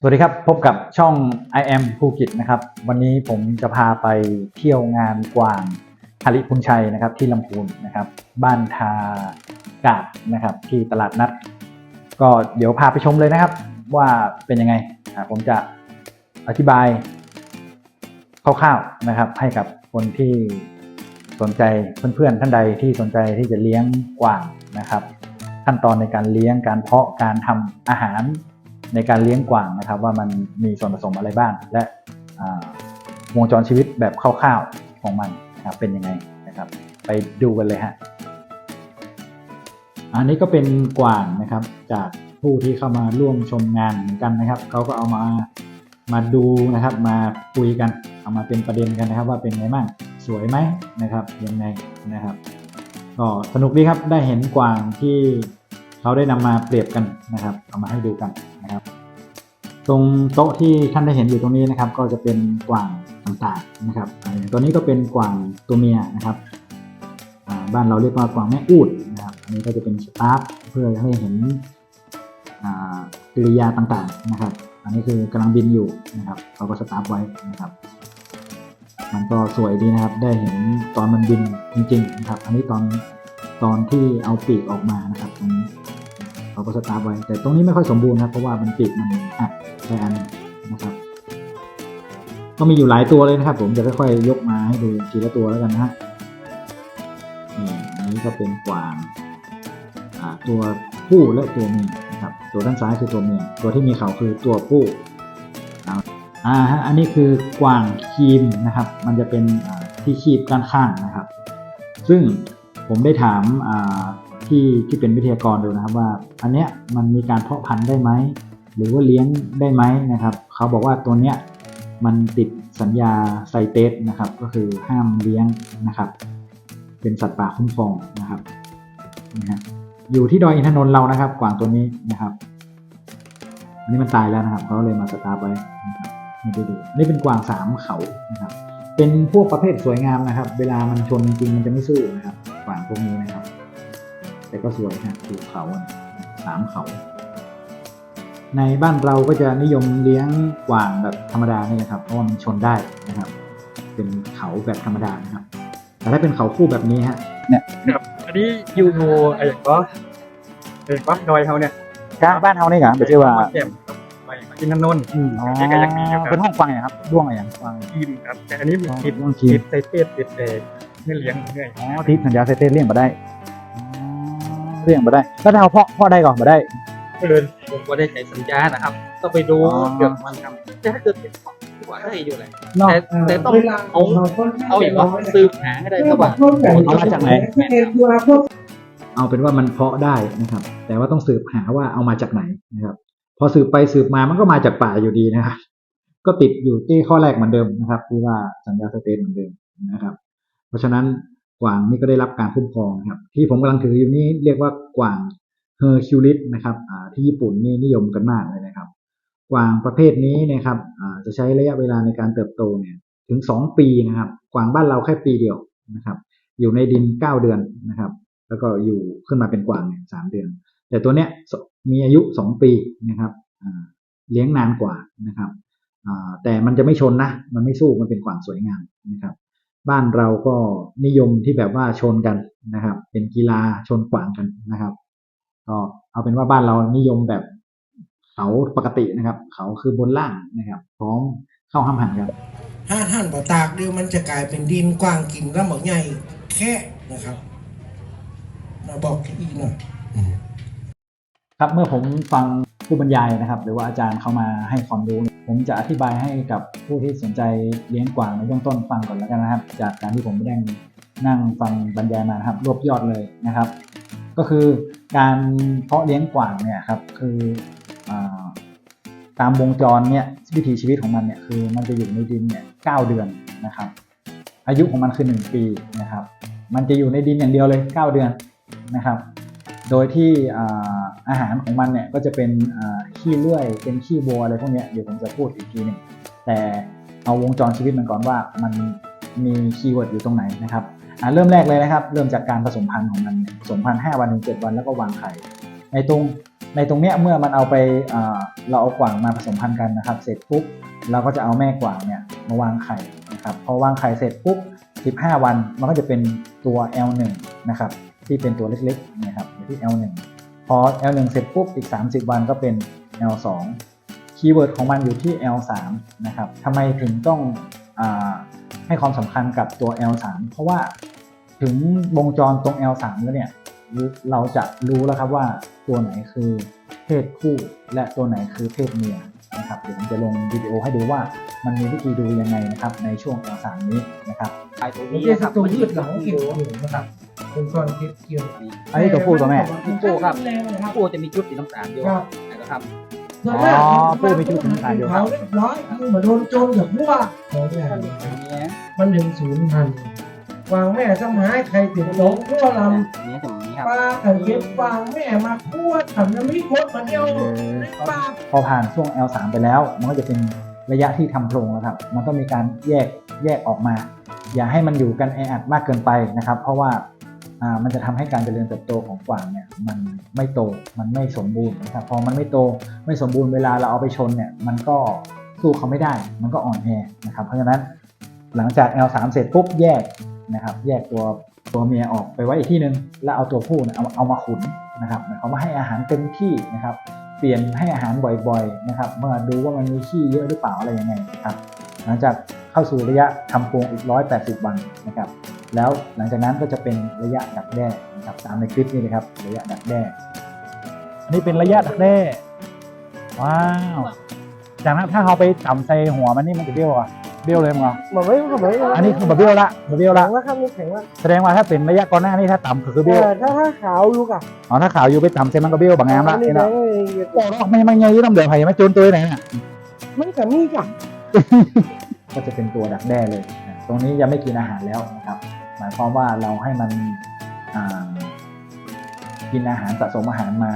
สวัสดีครับ พบกับช่อง I am ภูกิจนะครับ วันนี้ผมจะพาไปเที่ยวงานกวางฮาริพุนชัยนะครับที่ลำพูนนะครับ บ้านทากาดนะครับที่ตลาดนัด ก็เดี๋ยวพาไปชมเลยนะครับ ว่าเป็นยังไง ผมจะอธิบายคร่าวๆนะครับ ให้กับคนที่สนใจเพื่อนๆท่านใดที่สนใจที่จะเลี้ยงกวางนะครับ ขั้นตอนในการเลี้ยงการเพาะการทำอาหาร ในการเลี้ยงกวางนะครับ ว่ามันมีส่วนผสมอะไรบ้าง และวงจรชีวิตแบบคร่าวๆของมันนะครับเป็นยังไงนะครับ ไปดูกันเลยฮะอันนี้ก็เป็นกวางนะครับจากผู้ที่เข้ามาร่วมชมงานเหมือนกันนะครับเขาก็เอามามาดูนะครับ มาคุยกันเอามาเป็นประเด็นกันนะครับ ว่าเป็นไงบ้างสวยไหมนะครับยังไงนะครับก็สนุกดีครับได้เห็นกวางที่ เขาได้นำมาเปรียบกันนะครับ เอามาให้ดูกันนะครับ ตรงโต๊ะที่ท่านได้เห็นอยู่ตรงนี้นะครับ ก็จะเป็นกวางต่างๆนะครับตัวนี้ก็เป็นกวางตัวเมียนะครับบ้านเราเรียกว่ากวางแม่อูดนะครับอันนี้ก็จะเป็นสตาร์ฟเพื่อให้เห็นกิริยาต่างๆนะครับ อันนี้คือกำลังบินอยู่นะครับเขาก็สตาร์ฟไว้นะครับ มันก็สวยดีนะครับ ได้เห็นตอนมันบินจริงๆนะครับ อันนี้ตอนตอนที่เอาปีกออกมานะครับตรงนี้ เขาก็สตาร์ทไว้ แต่ตรงนี้ไม่ค่อยสมบูรณ์นะครับเพราะว่ามันปีกมันหักไปอันนะครับ ก็มีอยู่หลายตัวเลยนะครับ ผมจะค่อยๆยกมาให้ดูทีละตัวแล้วกันนะฮะนี่อันนี้ก็เป็นกวางอ่าตัวผู้และตัวเมียนะครับ ตัวด้านซ้ายคือตัวเมียตัวที่มีเขาคือตัวผู้อ่าฮะอันนี้คือกวางคีมนะครับ มันจะเป็นที่คีบด้านข้างนะครับ ซึ่งผมได้ถามอ่า ที่ที่เป็นวิทยากรดูนะครับว่าอันเนี้ยมันมีการเพาะพันธุ์ได้ไหมหรือว่าเลี้ยงได้ไหมนะครับเขาบอกว่าตัวเนี้ยมันติดสัญญาไซเตสนะครับก็คือห้ามเลี้ยงนะครับเป็นสัตว์ป่าคุ้มครองนะครับนี่ฮะอยู่ที่ดอยอินทนนท์เรานะครับ กวางตัวนี้นะครับ อันนี้มันตายแล้วนะครับเขาเลยมาสตาร์ไว้นะครับนี่ไปดูนี่เป็นกวางสามเขานะครับ เป็นพวกประเภทสวยงามนะครับ เวลามันชนจริงมันจะไม่สู้นะครับกวางพวกนี้นะครับ แต่ก็สวยนะถูกเขาอะสามเขา ในบ้านเราก็จะนิยมเลี้ยงกวางแบบธรรมดานี่นะครับเพราะว่ามันชนได้นะครับ เป็นเขาแบบธรรมดานะครับ แต่ถ้าเป็นเขาคู่แบบนี้ฮะเนี่ยครับอันนี้อยู่ไอ้อย่างก็ไอ้ก็ดอยเขาเนี่ยกลางบ้านเฮานี่เหรอไม่ใช่ว่าแจ่มครับไปกินนนท์อืมอ๋อนี่ก็ยังมีอยู่ครับเป็นห้องกวางอย่างครับด้วงอะไรอย่างกวางทีมครับ แต่อันนี้มันติดด้วงครีติมดไซเตสติดเด็กเมื่อเลี้ยงเมื่อยอ๋อที่สัญญาเซเตนเลี่ยงมาได้อ๋อ เลี่ยงมาได้ แล้วถ้าเอาเพาะเพาะได้ก่อนมาได้เกินผมก็ได้ใจสัญญานะครับต้องไปดูอ๋อเกี่ยวกับมันครับแต่ถ้าเกิดเป็นของที่ว่าได้อยู่เลยเนาะแต่แต่ต้องเอาเอาอย่างว่าสืบหาให้ได้เพราะว่าเอามาจากไหน เอาเป็นว่ามันเพาะได้นะครับ แต่ว่าต้องสืบหาว่าเอามาจากไหนนะครับ พอสืบไปสืบมามันก็มาจากป่าอยู่ดีนะครับ ก็ติดอยู่ที่ข้อแรกเหมือนเดิมนะครับที่ว่าสัญญาสเตนเหมือนเดิมนะครับ เพราะฉะนั้น กวางนี่ก็ได้รับการคุ้มครองครับ ที่ผมกำลังถืออยู่นี้เรียกว่ากวางเฮอร์คิวลิสนะครับที่ญี่ปุ่นนี่นิยมกันมากเลยนะครับ กวางประเภทนี้นะครับจะใช้ระยะเวลาในการเติบโตเนี่ยถึงสองปีนะครับ กวางบ้านเราแค่ปีเดียวนะครับ อยู่ในดินเก้าเดือนนะครับ แล้วก็อยู่ขึ้นมาเป็นกวางเนี่ยสามเดือน แต่ตัวเนี้ยมีอายุสองปีนะครับเลี้ยงนานกว่านะครับแต่มันจะไม่ชนนะ มันไม่สู้ มันเป็นกวางสวยงามนะครับ บ้านเราก็นิยมที่แบบว่าชนกันนะครับ เป็นกีฬาชนกวางกันนะครับก็เอาเป็นว่าบ้านเรานิยมแบบเขาปกตินะครับ เขาคือบนล่างนะครับ พร้อมเข้าห้ามหันกันถ้าท่านบ่ตากเดียวมันจะกลายเป็นดินกว้างกินแล้วหมอกใหญ่แค่นะครับมาบอกอีกหน่อยครับเมื่อผมฟังผู้บรรยายนะครับ หรือว่าอาจารย์เข้ามาให้ความรู้ ผมจะอธิบายให้กับผู้ที่สนใจเลี้ยงกวางในเบื้องต้นฟังก่อนแล้วกันนะครับ จากการที่ผมได้นั่งฟังบรรยายมานะครับรวบยอดเลยนะครับ ก็คือการเพาะเลี้ยงกวางเนี่ยครับคืออตามวงจรเนี่ยวิถีชีวิตของมันเนี่ยคือมันจะอยู่ในดินเนี่ยเก้าเดือนนะครับ อายุของมันคือหนึ่งปีนะครับ มันจะอยู่ในดินอย่างเดียวเลยเก้าเดือนนะครับ โดยที่อาหารของมันเนี่ยก็จะเป็น ขี้เลื่อย เป็นขี้วัวอะไรพวกนี้เดี๋ยวผมจะพูดอีกทีหนึ่งแต่เอาวงจรชีวิตมันก่อนว่ามันมีคีย์เวิร์ดอยู่ตรงไหนนะครับอ่าเริ่มแรกเลยนะครับ เริ่มจากการผสมพันธุ์ของมันผสมพันธุ์5วันถึง7วันแล้วก็วางไข่ในตรงในตรงเนี้ยเมื่อมันเอาไปเราเอากวางมาผสมพันธุ์กันนะครับ เสร็จปุ๊บเราก็จะเอาแม่กวางเนี่ยมาวางไข่นะครับพอวางไข่เสร็จปุ๊บ 15 วันมันก็จะเป็นตัว L1 นะครับที่เป็นตัวเล็กๆนะครับอยู่ที่ L1 พอ L1 เสร็จปุ๊บอีก 30 วันก็เป็น L2 คีย์เวิร์ดของมันอยู่ที่ L3 นะครับทำไมถึงต้องอาให้ความสำคัญกับตัว L3 เพราะว่าถึงวงจรตรง L3 แล้วเนี่ยเราจะรู้แล้วครับว่าตัวไหนคือเพศคู่และตัวไหนคือเพศเมียนะครับเดี๋ยวผมจะลงวิดีโอให้ดูว่ามันมีวิธีดูยังไงนะครับในช่วง L3 นี้นะครับไอ้ตัวนี่นี้คืนะคอรับตัวมันยืยืดดหหลัลังงเก็เกี่บยวเกี่ยวนะครับเป็นก้อนเก็บเกี่ยวอันนี้ตัวผู้ตัวแม่ผู้ครับแรงนะครับผู้จะมีจุดสีน้ำตาลอยู่ครับนะ ครับส่วนมากอ๋อผู้มีชุดถึงขนาดเดียวเขาเรียบร้อยยิ่งมาโดนโจมอย่างพวกของเนี่ยอันนี้มันถึงศูนย์พันวางแม่สมัยใครติดลงขั้วลอันนี้จะมีครับำปลาขันเก็บวางแม่มาคั่วทำน้ำพริกมดมาเดียวปลาพอผ่านช่วง L3 ไปแล้ว มันก็จะเป็นระยะที่ทำโพรงแล้วครับ มันต้องมีการแยกแยกออกมา อย่าให้มันอยู่กันแออัดมากเกินไปนะครับ เพราะว่าอ่า มันจะทำให้การเจริญเติบโตของกวางเนี่ยมันไม่โตมันไม่สมบูรณ์นะครับพอมันไม่โตไม่สมบูรณ์เวลาเราเอาไปชนเนี่ยมันก็สู้เขาไม่ได้ มันก็อ่อนแอนะครับเพราะฉะนั้นหลังจาก L3 เสร็จปุ๊บแยกนะครับแยกตัวตัวเมียออกไปไว้อีกที่หนึ่งแล้วเอาตัวผู้เนี่ยเอาเอามาขุนนะครับหมายควมาให้อาหารเต็มที่นะครับ เปลี่ยนให้อาหารบ่อยๆนะครับเมื่อดูว่ามันมีขี้เยอะหรือเปล่าอะไรยังไงนะครับ หลังจากเข้าสู่ระยะทำโพรงอีก 180 วันนะครับ แล้วหลังจากนั้นก็จะเป็นระยะดักแด้นะครับตามในคลิปนี้เลยครับ ระยะดักแด้อันนี้เป็นระยะดักแด้ว้าวจากนั้นถ้าเราไปต่ำใส่หัวมันนี่มันจะเบี้ยวอะเบี้ยวเลยมั้งเหรอบอกไว้บอกไว้อันนี้คือบะเบี้ยวละบะเบี้ยวหลัละงว่าข้ามนี่แข็งว่าแสดงว่าถ้าเป็นระยะก่อนหน้านี่ถ้าต่ำก็คือเบี้ยวถ้าถ้าขาวลูกอะอ๋อถ้าขาวอยู่ไปต่ำใส่มันก็เบี้ยวบางงามละนี่นี่นะเนาะโอ้โหไม่ไม่ไงยี่ต้องเดือดไผ่ไม่จูนตัวไหนเนี่ยไม่กับนี่จ้ะก็จะเป็นตัวดักแด้เลยนะตรงนี้ยังไม่กินอาหารแล้วนะครับ หมายความว่าเราให้มันกินอาหารสะสมอาหารมา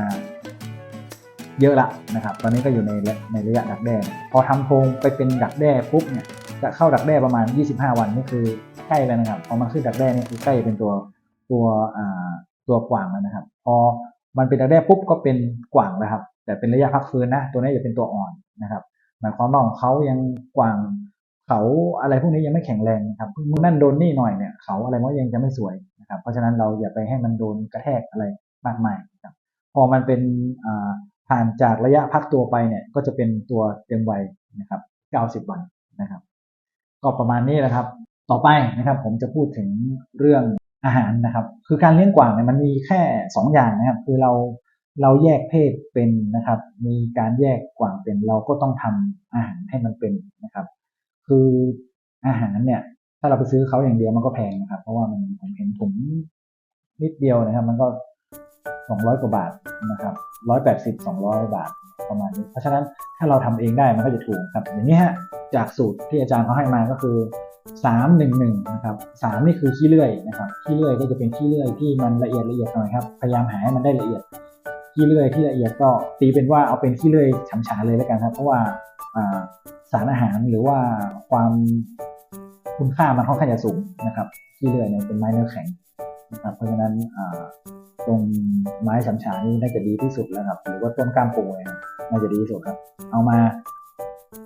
เยอะละนะครับ ตอนนี้ก็อยู่ในในระยะดักแด้ พอทำโพรงไปเป็นดักแด้ปุ๊บเนี่ยจะเข้าดักแด้ประมาณ 25 วันนี่คือใกล้แล้วนะครับ พอมันขึ้นดักแด้นี่คือใกล้เป็นตัวตัวอ่าตัวกว่างแล้วนะครับ พอมันเป็นดักแด้ปุ๊บก็เป็นกว่างแล้วครับ แต่เป็นระยะพักฟื้นนะ ตัวนี้จะเป็นตัวอ่อนนะครับ หมายความว่าของเขายังกว่าง เขาอะไรพวกนี้ยังไม่แข็งแรงนะครับมือนั่นโดนนี่หน่อยเนี่ยเขาอะไรมันยังจะไม่สวยนะครับ เพราะฉะนั้นเราอย่าไปให้มันโดนกระแทกอะไรมากมายนะครับพอมันเป็นผ่านจากระยะพักตัวไปเนี่ยก็จะเป็นตัวเต็มวัยนะครับ 90 วันนะครับ ก็ประมาณนี้แหละครับ ต่อไปนะครับ ผมจะพูดถึงเรื่องอาหารนะครับ คือการเลี้ยงกวางเนี่ยมันมีแค่สองอย่างนะครับ คือเราเราแยกเพศเป็นนะครับ มีการแยกกวางเป็นเราก็ต้องทำอาหารให้มันเป็นนะครับ คืออาหารเนี่ย ถ้าเราไปซื้อเขาอย่างเดียวมันก็แพงนะครับ เพราะว่ามันผมเห็นถุงนิดเดียวนะครับ มันก็สองร้อยกว่าบาทนะครับร้อยแปดสิบสองร้อยบาทประมาณนี้เพราะฉะนั้นถ้าเราทำเองได้มันก็จะถูกครับ อย่างนี้ฮะจากสูตรที่อาจารย์เขาให้มาก็คือสามหนึ่งหนึ่งนะครับสามนี่คือขี้เลื่อยนะครับขี้เลื่อยก็จะเป็นขี้เลื่อยที่มันละเอียดละเอียดหน่อยครับพยายามหาให้มันได้ละเอียดขี้เลื่อยที่ละเอียดก็ตีเป็นว่าเอาเป็นขี้เลื่อยฉำฉาเลยแล้วกันครับ เพราะว่า สารอาหารหรือว่าความคุณค่ามันค่อนข้างจะสูงนะครับขี้เลื่อยเนี่ยเป็นไม้เนื้อแข็งนะครับเพราะฉะนั้นตรงไม้ฉำฉานี่น่าจะดีที่สุดแล้วครับ หรือว่าต้นกล้ามปูเนี่ยน่าจะดีที่สุดครับ เอามา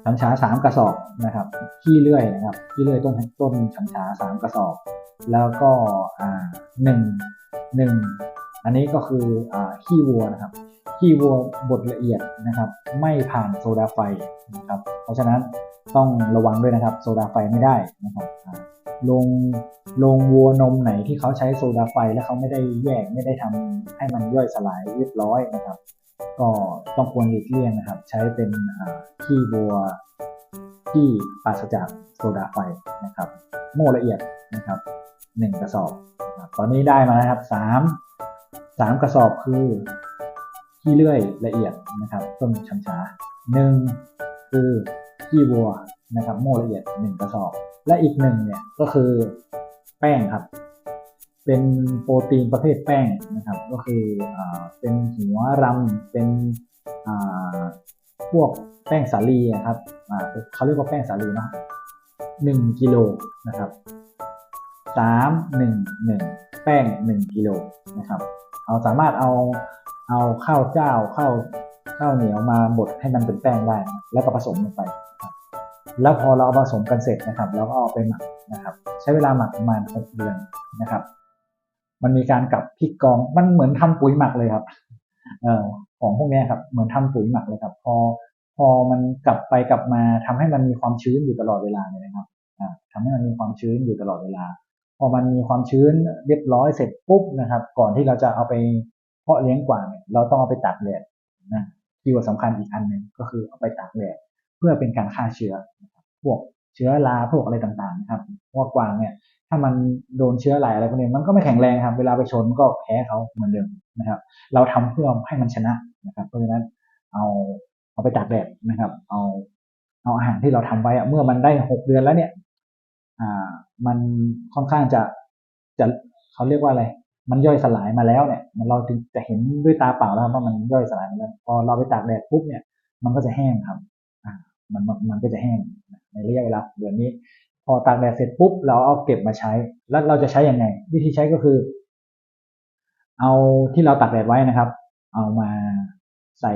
ฉำฉาสามกระสอบนะครับขี้เลื่อยนะครับขี้เลื่อยต้นต้นฉำฉาสามกระสอบ แล้วก็หนึ่งหนึ่งอันนี้ก็คืออขี้วัวนะครับ ขี้วัวบดละเอียดนะครับ ไม่ผ่านโซดาไฟนะครับ เพราะฉะนั้นต้องระวังด้วยนะครับ โซดาไฟไม่ได้นะครับลงลงวัวนมไหนที่เขาใช้โซดาไฟแล้วเขาไม่ได้แยกไม่ได้ทำให้มันย่อยสลายเรียบร้อยนะครับ ก็ต้องควรหลีกเลี่ยงนะครับ ใช้เป็นขี้บัวที่ปราศจากโซดาไฟนะครับโม่ละเอียดนะครับหนึ่งกระสอบนะครับตอนนี้ได้มานะครับสามสามกระสอบคือ ขี้เลื่อยละเอียดนะครับต้นชันชาหนึ่งคือขี้วัวนะครับโม่ละเอียดหนึ่งกระสอบ และอีกหนึ่งเนี่ยก็คือแป้งครับ เป็นโปรตีนประเภทแป้งนะครับ ก็คืออเป็นหัวรำเป็นอ่าพวกแป้งสาลีอะครับอ่าเขาเรียกว่าแป้งสาลีเนาะหนึ่งกิโลนะครับสามหนึ่งหนึ่งแป้งหนึ่งกิโลนะครับ เอาสามารถเอา เอาข้าวเจ้าข้าวข้าวเหนียวมาบดให้มันเป็นแป้งได้ แล้วก็ผสมลงไป แล้วพอเราเอาผสมกันเสร็จนะครับเราก็เอาไปหมักนะครับ ใช้เวลาหมักประมาณหกเดือนนะครับ มันมีการกลับพริกกองมันเหมือนทำปุ๋ยหมักเลยครับเอ่อของพวกนี้ครับเหมือนทำปุ๋ยหมักเลยครับ พอพอมันกลับไปกลับมาทำให้มันมีความชื้นอยู่ตลอดเวลาเลยนะครับอ่าทำให้มันมีความชื้นอยู่ตลอดเวลา พอมันมีความชื้นเรียบร้อยเสร็จปุ๊บนะครับ ก่อนที่เราจะเอาไป เพาะเลี้ยงกวางเนี่ยเราต้องเอาไปตากแดดนะที่ว่าสำคัญอีกอันหนึ่งก็คือเอาไปตากแดดเพื่อเป็นการฆ่าเชื้อ พวกเชื้อราพวกอะไรต่างๆนะครับเพราะว่ากวางเนี่ย ถ้ามันโดนเชื้อราอะไรพวกนี้มันก็ไม่แข็งแรงครับ เวลาไปชนมันก็แพ้เขาเหมือนเดิมนะครับ เราทำเพื่อให้มันชนะนะครับเพราะฉะนั้นเอาเอาไปตากแดดนะครับ เอาเอาอาหารที่เราทำไว้อะเมื่อมันได้หกเดือนแล้วเนี่ย อ่า มันค่อนข้างจะจะเขาเรียกว่าอะไร มันย่อยสลายมาแล้วเนี่ย มันเราถึงจะเห็นด้วยตาเปล่าแล้วครับว่ามันย่อยสลายมาแล้ว พอเราไปตากแดดปุ๊บเนี่ย มันก็จะแห้งครับอ่ามันมันก็จะแห้งในระยะเวลาเดือนนี้ พอตากแดดเสร็จปุ๊บเราเอาเก็บมาใช้ แล้วเราจะใช้ยังไง วิธีใช้ก็คือ เอาที่เราตากแดดไว้นะครับ เอามาใส่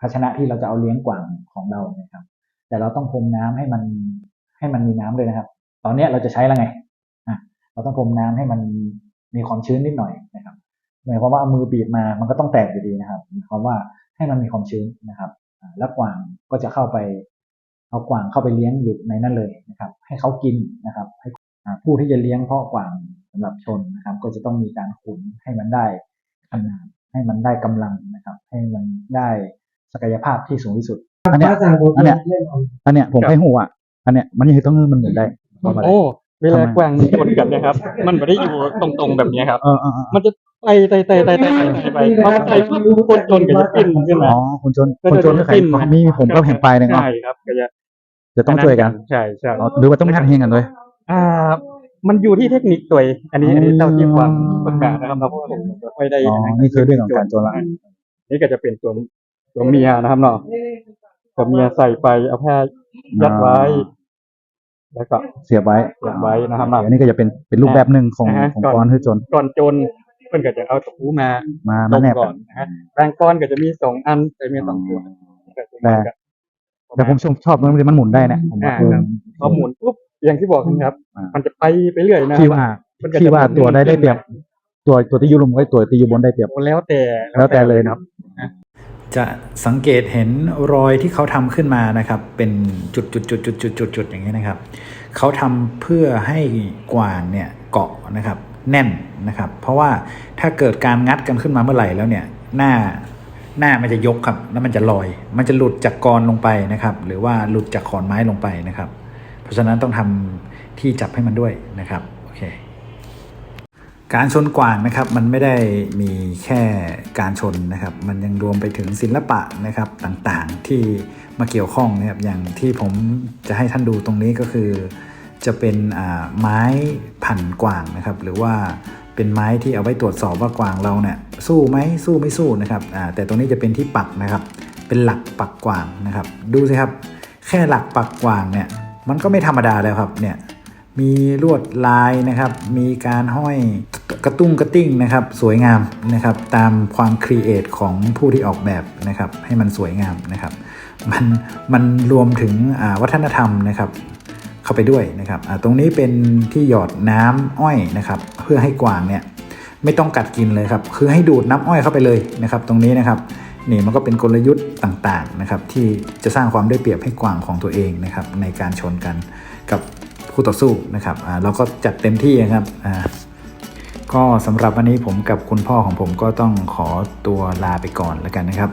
ภาชนะที่เราจะเอาเลี้ยงกวางของเรานะครับ แต่เราต้องพรมน้ำให้มันให้มันมีน้ำด้วยนะครับ ตอนเนี้ยเราจะใช้แล้วไงอะเราต้องพรมน้ำให้มัน มีความชื้นนิดหน่อยนะครับหมายความว่าเอามือบีบมามันก็ต้องแตกอยู่ดีนะครับหมายความว่าให้มันมีความชื้นนะครับอ่าแล้วกวางก็จะเข้าไปเอากวางเข้าไปเลี้ยงอยู่ในนั้นเลยนะครับ ให้เขากินนะครับ ให้อ่าผู้ที่จะเลี้ยงเพาะกวางสำหรับชนนะครับ ก็จะต้องมีการขุนให้มันได้ขนาดให้มันได้กำลังนะครับ ให้มันได้ศักยภาพที่สูงที่สุดอันเนี้ยอันเนี้ยอันเนี้ยผมให้หัวอันเนี้ยมันยังต้องเงินมันหมุนได้เพราะอะไรโอ้ เวลากวางมันชนกันเนะครับ มันไม่ได้อยู่ตรงๆแบบนี้ครับ เออเออเออมันจะไต่ไต่ไต่ไต่ไต่ไต่ไต่ไปพอมันไต่ปุ๊บคนชนก็จะปิ้นขึ้นมา อ๋อคนจนก็คนจะจนก็แข่ปิ้งนมีผมก็แข่งไปหนึ่งเนาะใช่ครับก็จะจะต้องช่วยกันใช่ใช่อ๋อหรือว่าต้องหัดเฮงกันด้วยอ่า มันอยู่ที่เทคนิคตัวเองอันนี้อันนี้อ๋อเท่าที่ฟังประกาศนะครับเพราะว่าผมไม่ค่อยได้อ๋อนี่คือเรื่องของการโจรละนี่ก็จะเป็นตัวตัวเมียนะครับเนาะตัวเมียใส่ไปเอาแพร่ยัดไว้ แล้วก็เสียบไว้เสียบไว้นะครับเนาะอันนี้ก็จะเป็นเป็นรูปแบบหนึ่งของนะฮะของก่อนกรคือจนก่อนโจนเพื่อนก็จะเอาตะปูมามาลมางแนบก่กัอนนนะฮะแรงก้อนก็จะมีสองอันจะมีสองตัวแต่แต่ผมชอบชอบมันมันหมุนได้นะผมว่าอ่าเออพอหมุนปุ๊บอย่างที่บอกนะครับอ่ามัมันจะไปไปเรื่อยนะที่ว่ามันก็จะที่ว่าหมุนตัวได้ได้เปรียบขึ้นตัวตัวที่อยูลมกับตัวที่อยูบนได้เปรียบโอ้แล้วแต่แล้วแต่เลยนะครับ จะสังเกตเห็นรอยที่เขาทำขึ้นมานะครับ เป็นจุดจุดจุดจุดจุดจุดจุดอย่างนี้นะครับ เขาทำเพื่อให้กวางเนี่ยเกาะนะครับ แน่นนะครับ เพราะว่าถ้าเกิดการงัดกันขึ้นมาเมื่อไหร่แล้วเนี่ยหน้าหน้ามันจะยกครับ แล้วมันจะลอย มันจะหลุดจากกรลงไปนะครับ หรือว่าหลุดจากขอนไม้ลงไปนะครับ เพราะฉะนั้นต้องทำที่จับให้มันด้วยนะครับ การชนกวางนะครับมันไม่ได้มีแค่การชนนะครับ มันยังรวมไปถึงศิลปะนะครับต่างๆที่มาเกี่ยวข้องนะครับอย่างที่ผมจะให้ท่านดูตรงนี้ก็คือ จะเป็นอ่าไม้พันกวางนะครับ หรือว่าเป็นไม้ที่เอาไว้ตรวจสอบว่ากวางเราเนี่ยสู้ไหมสู้ไม่สู้นะครับอ่าแต่ตรงนี้จะเป็นที่ปักนะครับ เป็นหลักปักกวางนะครับ ดูสิครับ แค่หลักปักกวางเนี่ยมันก็ไม่ธรรมดาแล้วครับเนี่ย มีลวดลายนะครับ มีการห้อยกระตุ้งกระติ้งนะครับ สวยงามนะครับ ตามความครีเอทของผู้ที่ออกแบบนะครับ ให้มันสวยงามนะครับ มันมันรวมถึงวัฒนธรรมนะครับ เข้าไปด้วยนะครับตรงนี้เป็นที่หยอดน้ำอ้อยนะครับ เพื่อให้กวางเนี่ยไม่ต้องกัดกินเลยครับ คือให้ดูดน้ำอ้อยเข้าไปเลยนะครับ ตรงนี้นะครับนี่มันก็เป็นกลยุทธ์ต่างๆนะครับ ที่จะสร้างความได้เปรียบให้กวางของตัวเองนะครับ ในการชนกันกับ คู่ต่อสู้นะครับเราก็จัดเต็มที่นะครับก็สำหรับวันนี้ผมกับคุณพ่อของผมก็ต้องขอตัวลาไปก่อนแล้วกันนะครับ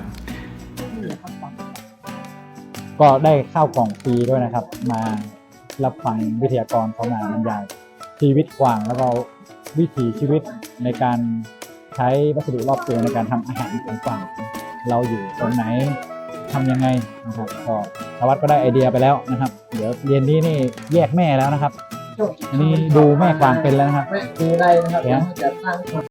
ก็ได้ข้าวกล่องฟรีด้วยนะครับ มารับฟังวิทยากรเขามาบรรยายชีวิตกวางแล้วก็วิถีชีวิตในการใช้วัสดุรอบตัวในการทำอาหารของกวางเราอยู่ตรงไหน ทำยังไงนะครับก็สวัสดิ์ก็ได้ไอเดียไปแล้วนะครับ เดี๋ยวเรียนนี้นี่แยกแม่แล้วนะครับ อันนี้ดูแม่กวางเป็นแล้วนะครับ คืออะไรนะครับเนี่ยจะตั้ง